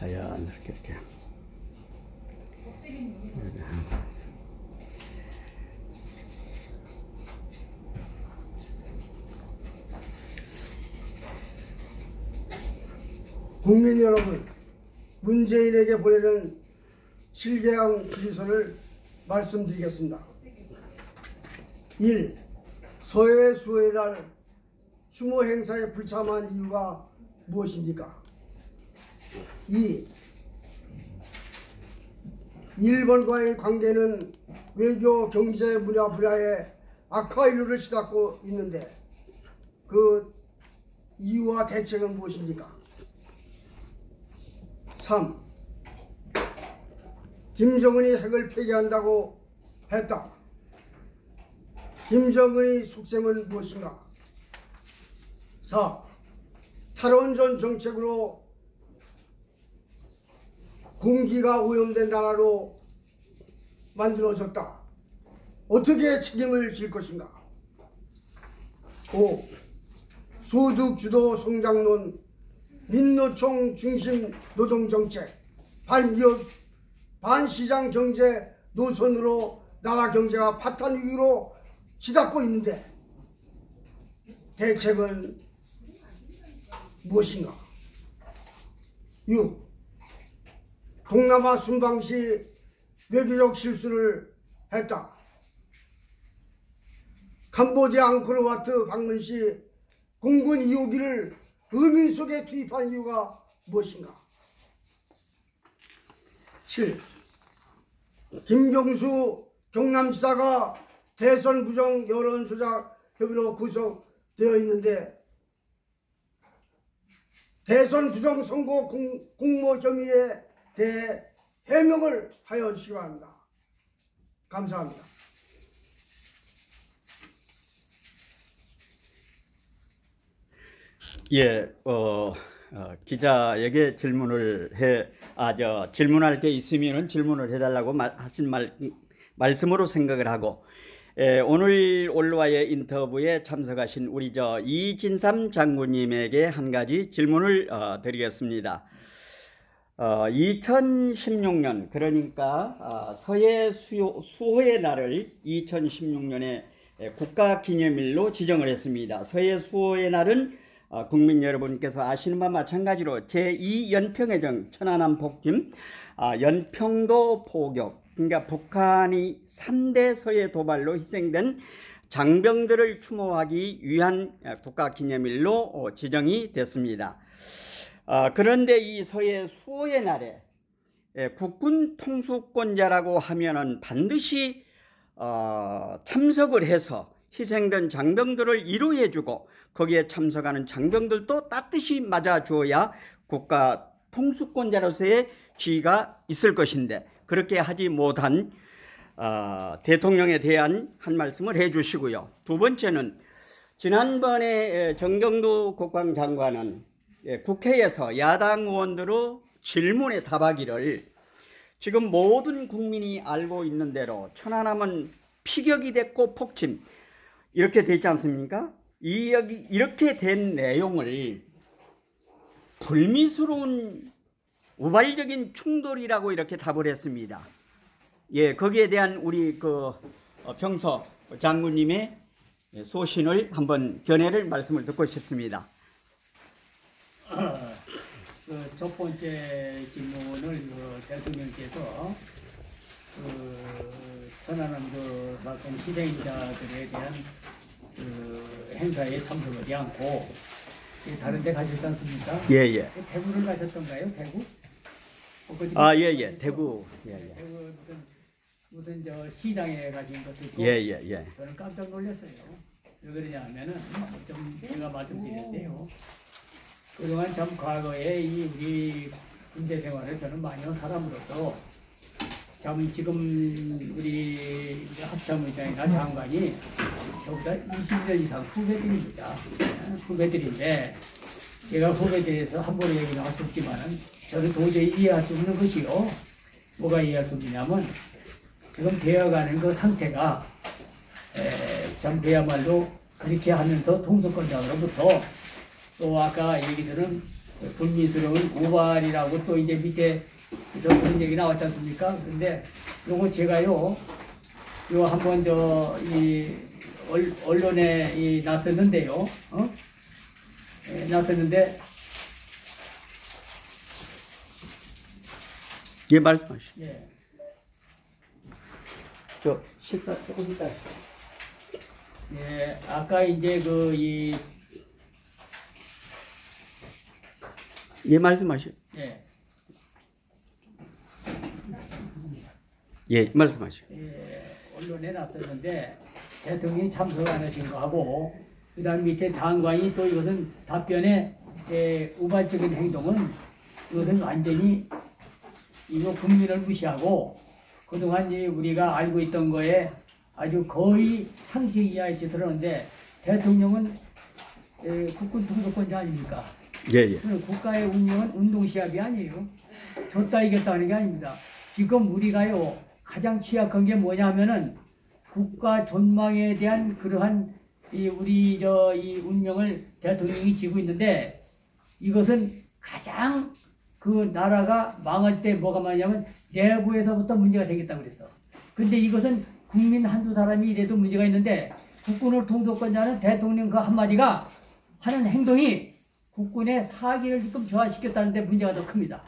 자연스럽게 이렇게. 국민 여러분, 문재인에게 보내는 실개항 기소를 말씀드리겠습니다. 1. 서해 수호의 날 추모 행사에 불참한 이유가 무엇입니까? 2. 일본과의 관계는 외교, 경제, 문화 분야에 악화 이루를 시닫고 있는데 그 이유와 대책은 무엇입니까? 3. 김정은이 핵을 폐기한다고 했다. 김정은의 속셈은 무엇인가? 4. 탈원전 정책으로 공기가 오염된 나라로 만들어졌다. 어떻게 책임을 질 것인가? 5. 소득 주도 성장론 민노총 중심 노동정책 반기업 반시장 경제 노선으로 나라 경제가 파탄 위기로 치닫고 있는데 대책은 무엇인가? 6. 동남아 순방 시 외교적 실수를 했다. 캄보디아 앙코르와트 방문 시 공군 2호기를 의민 속에 투입한 이유가 무엇인가? 7. 김경수 경남지사가 대선 부정 여론 조작 혐의로 구속되어 있는데 대선 부정 선거 공, 공모 혐의에 대해 해명을 하여 주시기 바랍니다. 감사합니다. 예, 어, 어, 기자에게 질문을 해, 아, 저, 질문할 게 있으면은 질문을 해달라고 말, 하신 말, 말씀으로 생각을 하고, 에, 오늘 올로와의 인터뷰에 참석하신 우리 저 이진삼 장군님에게 한 가지 질문을 어, 드리겠습니다. 어, 2016년, 그러니까 어, 서해 수요, 수호의 날을 2016년에 국가기념일로 지정을 했습니다. 서해 수호의 날은 어, 국민 여러분께서 아시는 바와 마찬가지로 제2연평해전 천안함 폭침, 아, 연평도 포격, 그러니까 북한이 3대 서해 도발로 희생된 장병들을 추모하기 위한 국가기념일로 어, 지정이 됐습니다. 아, 그런데 이 서해 수호의 날에 국군 통수권자라고 하면은 반드시 어, 참석을 해서 희생된 장병들을 위로해주고 거기에 참석하는 장병들도 따뜻이 맞아주어야 국가 통수권자로서의 지위가 있을 것인데 그렇게 하지 못한 어, 대통령에 대한 한 말씀을 해주시고요. 두 번째는 지난번에 정경두 국방장관은 국회에서 야당 의원들의 질문에 답하기를 지금 모든 국민이 알고 있는 대로 천안함은 피격이 됐고 폭침 이렇게 되지 않습니까? 이 여기 이렇게 된 내용을 불미스러운 우발적인 충돌이라고 이렇게 답을 했습니다. 예, 거기에 대한 우리 그 평서 장군님의 소신을 한번 견해를 말씀을 듣고 싶습니다. 그 첫 번째 질문을 그 대통령께서 그 천안함 그 막공 희생자들에 대한 그 행사에 참석하지 않고 다른 데 가셨지 않습니까? 예, 예. 대구를 가셨던가요? 대구? 아, 예, 예. 대구. 예, 예. 대구 무슨 무슨 저 시장에 가신 것도 예, 예, 예. 저는 깜짝 놀랐어요. 왜 그러냐면은 좀 제가 말씀드렸는데요. 그동안 참 과거에 이 우리 군대 생활을 저는 많이 한 사람으로서 참 지금 우리 합참의장이나 장관이 저보다 20년 이상 후배들입니다. 후배들인데 제가 후배들에서 함부로 얘기 나갈 수 없지만은 저는 도저히 이해할 수 없는 것이요. 뭐가 이해할 수 없냐면 지금 되어가는 그 상태가 에, 참 그야말로 그렇게 하면서 통수권자로부터 또 아까 얘기 들은 불미스러운 고발이라고 또 이제 밑에 저 그런 얘기 나왔지 않습니까? 근데 요거 제가요, 요 한번 저 이 언론에 이 났었는데요, 어? 예, 났었는데 예, 말씀하시죠. 예. 저 식사 조금 이따. 예, 아까 이제 그 이 예, 말씀하시죠. 예, 예, 말씀하시죠. 예, 언론에 났었는데 대통령이 참석 안 하신 거하고 그다음 밑에 장관이 또 이것은 답변에 예, 우발적인 행동은 이것은 완전히 이거 국민을 무시하고 그동안 이 우리가 알고 있던 거에 아주 거의 상식 이하의 짓을 하는데 대통령은 예, 국군 통수권자 아닙니까? 예, 예. 그 국가의 운영은 운동시합이 아니에요. 졌다 이겼다 하는 게 아닙니다. 지금 우리가요 가장 취약한 게 뭐냐 하면은 국가 존망에 대한 그러한 이 우리 저 이 운명을 대통령이 지고 있는데 이것은 가장 그 나라가 망할 때 뭐가 많냐면 내부에서부터 문제가 생겼다고 그랬어. 근데 이것은 국민 한두 사람이 이래도 문제가 있는데 국군을 통독권자는 대통령 그 한마디가 하는 행동이 국군의 사기를 지금 저하시켰다는데 문제가 더 큽니다.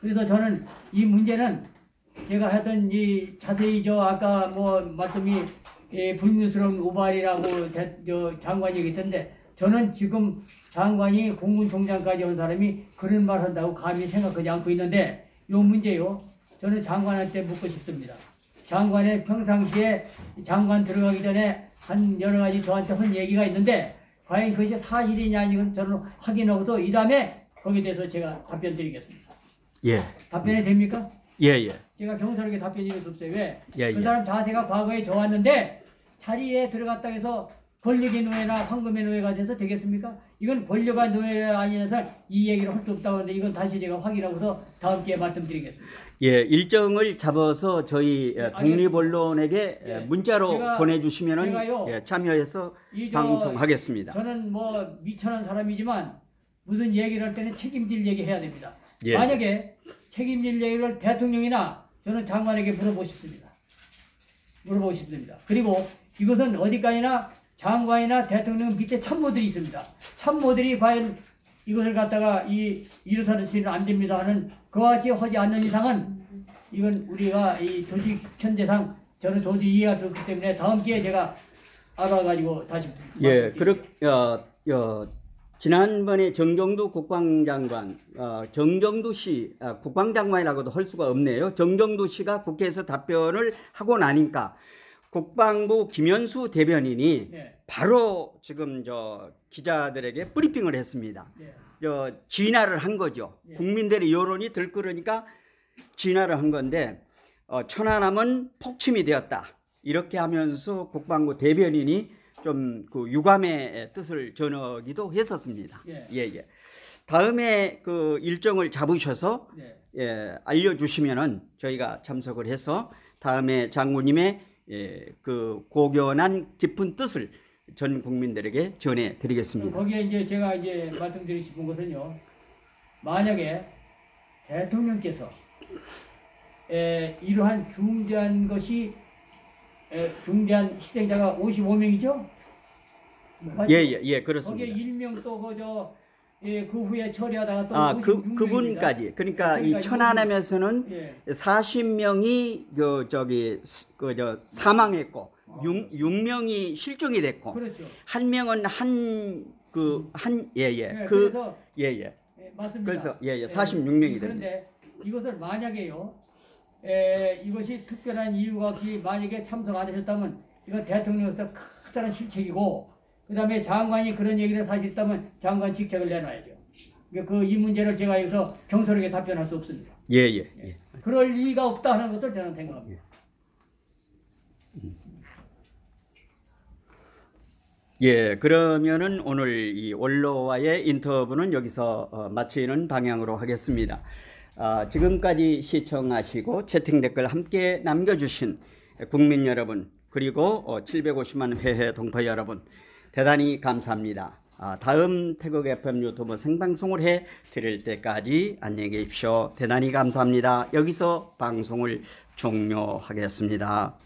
그래서 저는 이 문제는 제가 하던 이 자세히 저 아까 뭐 말씀이 예, 불미스러운 우발이라고 대, 저 장관이 얘기했던데 저는 지금 장관이 공군 총장까지 온 사람이 그런 말 한다고 감히 생각하지 않고 있는데 요 문제요. 저는 장관한테 묻고 싶습니다. 장관의 평상시에 장관 들어가기 전에 한 여러 가지 저한테 한 얘기가 있는데 과연 그것이 사실이냐 아니면 저는 확인하고서 이 다음에 거기에 대해서 제가 답변 드리겠습니다. 예, 답변이 됩니까? 예, 예. 제가 경솔하게 답변이 없어요. 왜? 예, 그 예. 사람 자세가 과거에 좋았는데 자리에 들어갔다 해서 권력의 노예나 황금의 노예가 돼서 되겠습니까? 이건 권력의 노예가 아니라서 이 얘기를 할 수 없다고 하는데 이건 다시 제가 확인하고서 다음 기회에 말씀드리겠습니다. 예, 일정을 잡아서 저희 예, 아니, 독립 언론에게 예. 문자로 제가- 보내주시면은 제가요, 예, 참여해서 저- 방송하겠습니다. 저는 뭐 미천한 사람이지만 무슨 얘기를 할 때는 책임질 얘기 해야 됩니다. 예. 만약에 책임질 얘기를 대통령이나 저는 장관에게 물어보고 싶습니다. 물어보고 싶습니다. 그리고 이것은 어디까지나 장관이나 대통령 밑에 참모들이 있습니다. 참모들이 과연 이것을 갖다가 이 이렇다는 안 됩니다 하는 그와 같이 하지 않는 이상은 이건 우리가 이 조직 현재상 저는 도저히 이해가 되기 때문에 다음 기회에 제가 알아가지고 다시 예, 말씀드릴게요. 그렇 어, 어, 지난번에 정정두 국방장관, 어, 정정두 씨, 아, 국방장관이라고도 할 수가 없네요. 정정두 씨가 국회에서 답변을 하고 나니까 국방부 김현수 대변인이 네. 바로 지금 저 기자들에게 브리핑을 했습니다. 네. 저 진화를 한 거죠. 예. 국민들의 여론이 들끓으니까 진화를 한 건데 어, 천안함은 폭침이 되었다. 이렇게 하면서 국방부 대변인이 좀 그 유감의 뜻을 전하기도 했었습니다. 예. 예, 예. 다음에 그 일정을 잡으셔서 네. 예, 알려주시면은 저희가 참석을 해서 다음에 장군님의 예, 그 고견한 깊은 뜻을 전 국민들에게 전해 드리겠습니다. 거기에 이제 제가 이제 말씀드리고 싶은 것은요. 만약에 대통령께서 에, 이러한 중대한 것이 에, 중대한 희생자가 55명이죠? 예, 예, 예, 그렇습니다. 거기에 일명 또 그저 예, 그 후에 처리하다가 또 아, 그 56명입니다. 그분까지. 그러니까 이 천안함에서는 예. 40명이 그 저기 그 저 사망했고 6, 육명이 실종이 됐고 그렇죠. 한 명은 한 그 한 예예 예, 그 예예 예, 맞습니다. 그래서 예, 예, 46명이 그런데 이것을 만약에요, 에, 이것이 특별한 이유가 없이 만약에 참석 안 하셨다면 이건 대통령으로서 크다란 실책이고, 그 다음에 장관이 그런 얘기를 사실 있다면 장관 직책을 내놔야죠. 그 이 문제를 제가 여기서 경솔하게 답변할 수 없습니다. 예 예 예. 그럴 리가 없다 하는 것을 저는 생각합니다. 예, 그러면은 오늘 이 원로와의 인터뷰는 여기서 어, 마치는 방향으로 하겠습니다. 아, 지금까지 시청하시고 채팅 댓글 함께 남겨주신 국민 여러분 그리고 어, 750만 회회 동포 여러분 대단히 감사합니다. 아, 다음 태극 FM 유튜브 생방송을 해 드릴 때까지 안녕히 계십시오. 대단히 감사합니다. 여기서 방송을 종료하겠습니다.